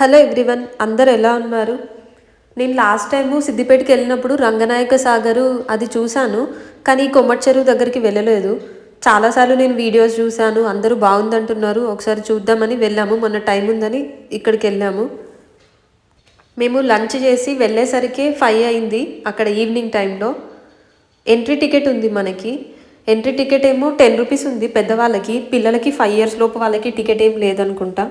Hello everyone అందరు ఎలా ఉన్నారు? నేను లాస్ట్ టైము సిద్దిపేటకి వెళ్ళినప్పుడు రంగనాయక సాగరు అది చూశాను కానీ కొమ్మటి చెరువు దగ్గరికి వెళ్ళలేదు. చాలాసార్లు నేను వీడియోస్ చూశాను అందరూ బాగుందంటున్నారు ఒకసారి చూద్దామని వెళ్ళాము మొన్న టైం ఉందని ఇక్కడికి వెళ్ళాము. మేము లంచ్ చేసి వెళ్ళేసరికి ఫైవ్ అయింది అక్కడ ఈవినింగ్ టైంలో. ఎంట్రీ టికెట్ ఉంది మనకి. ఎంట్రీ టికెట్ ఏమో టెన్ రూపీస్ ఉంది పెద్దవాళ్ళకి పిల్లలకి ఫైవ్ ఇయర్స్ లోపు వాళ్ళకి టికెట్ ఏం లేదనుకుంటా.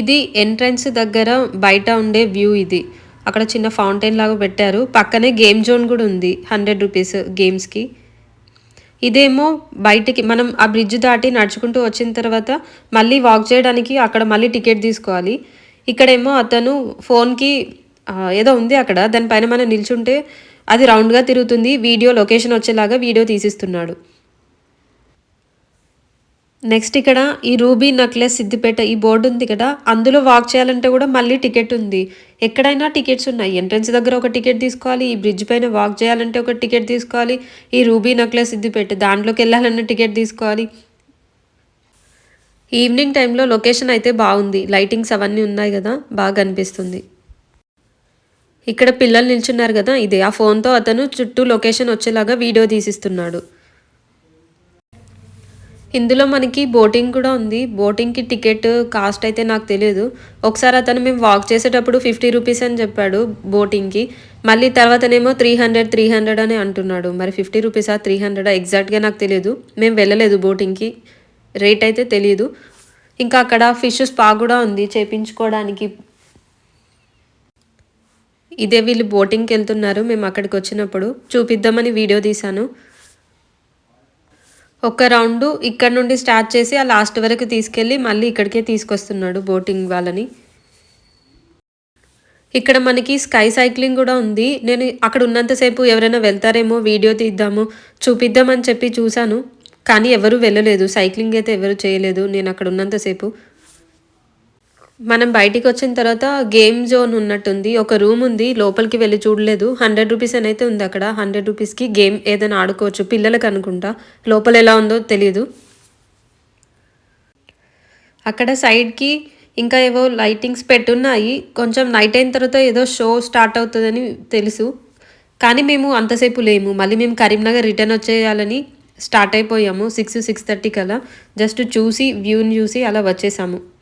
ఇది ఎంట్రన్స్ దగ్గర బయట ఉండే వ్యూ ఇది. అక్కడ చిన్న ఫౌంటైన్ లాగా పెట్టారు. పక్కనే గేమ్ జోన్ కూడా ఉంది హండ్రెడ్ రూపీస్ గేమ్స్కి ఇదేమో బయటికి మనం ఆ బ్రిడ్జ్ దాటి నడుచుకుంటూ వచ్చిన తర్వాత మళ్ళీ వాక్ చేయడానికి అక్కడ మళ్ళీ టికెట్ తీసుకోవాలి. ఇక్కడేమో అతను ఫోన్కి ఏదో ఉంది అక్కడ. దానిపైన మనం నిల్చుంటే అది రౌండ్గా తిరుగుతుంది. వీడియో లొకేషన్ వచ్చేలాగా వీడియో తీసిస్తున్నాడు. నెక్స్ట్ ఇక్కడ ఈ రూబీ నక్లెస్ సిద్దిపేట ఈ బోర్డు ఉంది కదా అందులో వాక్ చేయాలంటే కూడా మళ్ళీ టికెట్ ఉంది. ఎక్కడైనా టికెట్స్ ఉన్నాయి. ఎంట్రన్స్ దగ్గర ఒక టికెట్ తీసుకోవాలి ఈ బ్రిడ్జ్ పైన వాక్ చేయాలంటే ఒక టికెట్ తీసుకోవాలి ఈ రూబీ నక్లెస్ సిద్దిపేట దాంట్లోకి వెళ్ళాలన్న టికెట్ తీసుకోవాలి. ఈవినింగ్ టైంలో లొకేషన్ అయితే బాగుంది. లైటింగ్స్ అవన్నీ ఉన్నాయి కదా బాగా అనిపిస్తుంది. ఇక్కడ పిల్లలు నిల్చున్నారు కదా ఇదే. ఆ ఫోన్తో అతను చుట్టూ లొకేషన్ వచ్చేలాగా వీడియో తీసిస్తున్నాడు. ఇందులో మనకి బోటింగ్ కూడా ఉంది. బోటింగ్కి టికెట్ కాస్ట్ అయితే నాకు తెలియదు ఒకసారి అతను మేము వాక్ చేసేటప్పుడు ఫిఫ్టీ రూపీస్ అని చెప్పాడు బోటింగ్కి. మళ్ళీ తర్వాతనేమో త్రీ హండ్రెడ్ త్రీ హండ్రెడ్ అని అంటున్నాడు. మరి ఫిఫ్టీ రూపీసా త్రీ హండ్రెడా? ఎగ్జాక్ట్గా నాకు తెలియదు మేము వెళ్ళలేదు బోటింగ్కి. రేట్ అయితే తెలియదు ఇంకా అక్కడ ఫిష్ స్పా కూడా ఉంది చేపించుకోవడానికి. ఇదే వీళ్ళు బోటింగ్కి వెళ్తున్నారు. మేము అక్కడికి వచ్చినప్పుడు చూపిద్దామని వీడియో తీశాను. ఒక రౌండ్ ఇక్కడ నుండి స్టార్ట్ చేసి ఆ లాస్ట్ వరకు తీసుకెళ్ళి మళ్ళీ ఇక్కడికే తీసుకొస్తున్నాడు బోటింగ్ వాళ్ళని. ఇక్కడ మనకి స్కై సైక్లింగ్ కూడా ఉంది. నేను అక్కడ ఉన్నంతసేపు ఎవరైనా వెళ్తారేమో వీడియో తీద్దాము చూపిద్దామని చెప్పి చూశాను. కానీ ఎవరు వెళ్ళలేదు. సైక్లింగ్ అయితే ఎవరు చేయలేదు. నేను అక్కడ ఉన్నంతసేపు మనం బయటికి వచ్చిన తర్వాత గేమ్ జోన్ ఉన్నట్టుంది. ఒక రూమ్ ఉంది. లోపలికి వెళ్ళి చూడలేదు. హండ్రెడ్ రూపీస్ అని అయితే ఉంది అక్కడ. హండ్రెడ్ రూపీస్కి గేమ్ ఏదైనా ఆడుకోవచ్చు పిల్లలకు అనుకుంటా. లోపల ఎలా ఉందో తెలియదు అక్కడ సైడ్కి ఇంకా ఏవో లైటింగ్స్ పెట్టున్నాయి. కొంచెం నైట్ అయిన తర్వాత ఏదో షో స్టార్ట్ అవుతుందని తెలుసు. కానీ మేము అంతసేపు లేము. మళ్ళీ మేము కరీంనగర్ రిటర్న్ వచ్చేయాలని స్టార్ట్ అయిపోయాము. సిక్స్ సిక్స్ థర్టీ కల్లా. జస్ట్ చూసి వ్యూని చూసి అలా వచ్చేసాము.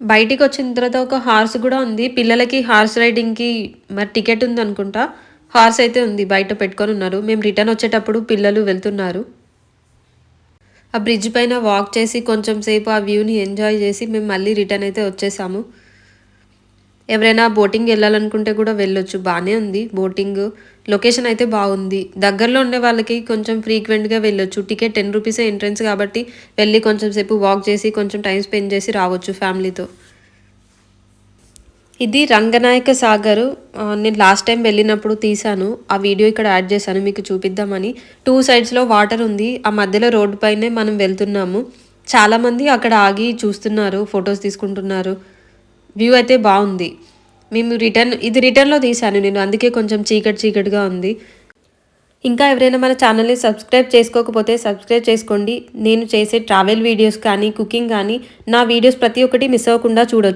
బయటికి వచ్చిన తర్వాత ఒక హార్స్ కూడా ఉంది. పిల్లలకి హార్స్ రైడింగ్కి మరి టికెట్ ఉంది అనుకుంటా. హార్స్ అయితే ఉంది బయట పెట్టుకొని ఉన్నారు. మేము రిటర్న్ వచ్చేటప్పుడు పిల్లలు వెళ్తున్నారు. ఆ బ్రిడ్జ్ పైన వాక్ చేసి కొంచెం సేపు ఆ వ్యూని ఎంజాయ్ చేసి మేము మళ్ళీ రిటర్న్ అయితే వచ్చేసాము. ఎవరైనా బోటింగ్ వెళ్ళాలనుకుంటే కూడా వెళ్ళొచ్చు. బాగానే ఉంది. బోటింగ్ లొకేషన్ అయితే బాగుంది. దగ్గరలో ఉండే వాళ్ళకి కొంచెం ఫ్రీక్వెంట్గా వెళ్ళొచ్చు. టికెట్ టెన్ రూపీస్ ఎంట్రన్స్ కాబట్టి వెళ్ళి కొంచెం సేపు వాక్ చేసి కొంచెం టైం స్పెండ్ చేసి రావచ్చు ఫ్యామిలీతో. ఇది రంగనాయక సాగర్. నేను లాస్ట్ టైం వెళ్ళినప్పుడు తీశాను. ఆ వీడియో ఇక్కడ యాడ్ చేశాను. మీకు చూపిద్దామని. టూ సైడ్స్లో వాటర్ ఉంది. ఆ మధ్యలో రోడ్డు పైనే మనం వెళ్తున్నాము. చాలామంది అక్కడ ఆగి చూస్తున్నారు ఫొటోస్ తీసుకుంటున్నారు. వ్యూ అయితే బాగుంది. మేము రిటర్న్ ఇది రిటర్న్లో తీశాను నేను అందుకే కొంచెం చీకటి చీకటిగా ఉంది. ఇంకా ఎవరైనా మన ఛానల్ని సబ్స్క్రైబ్ చేసుకోకపోతే సబ్స్క్రైబ్ చేసుకోండి. నేను చేసే ట్రావెల్ వీడియోస్ కానీ కుకింగ్ కానీ నా వీడియోస్ ప్రతి ఒక్కటి మిస్ అవ్వకుండా చూడొచ్చు.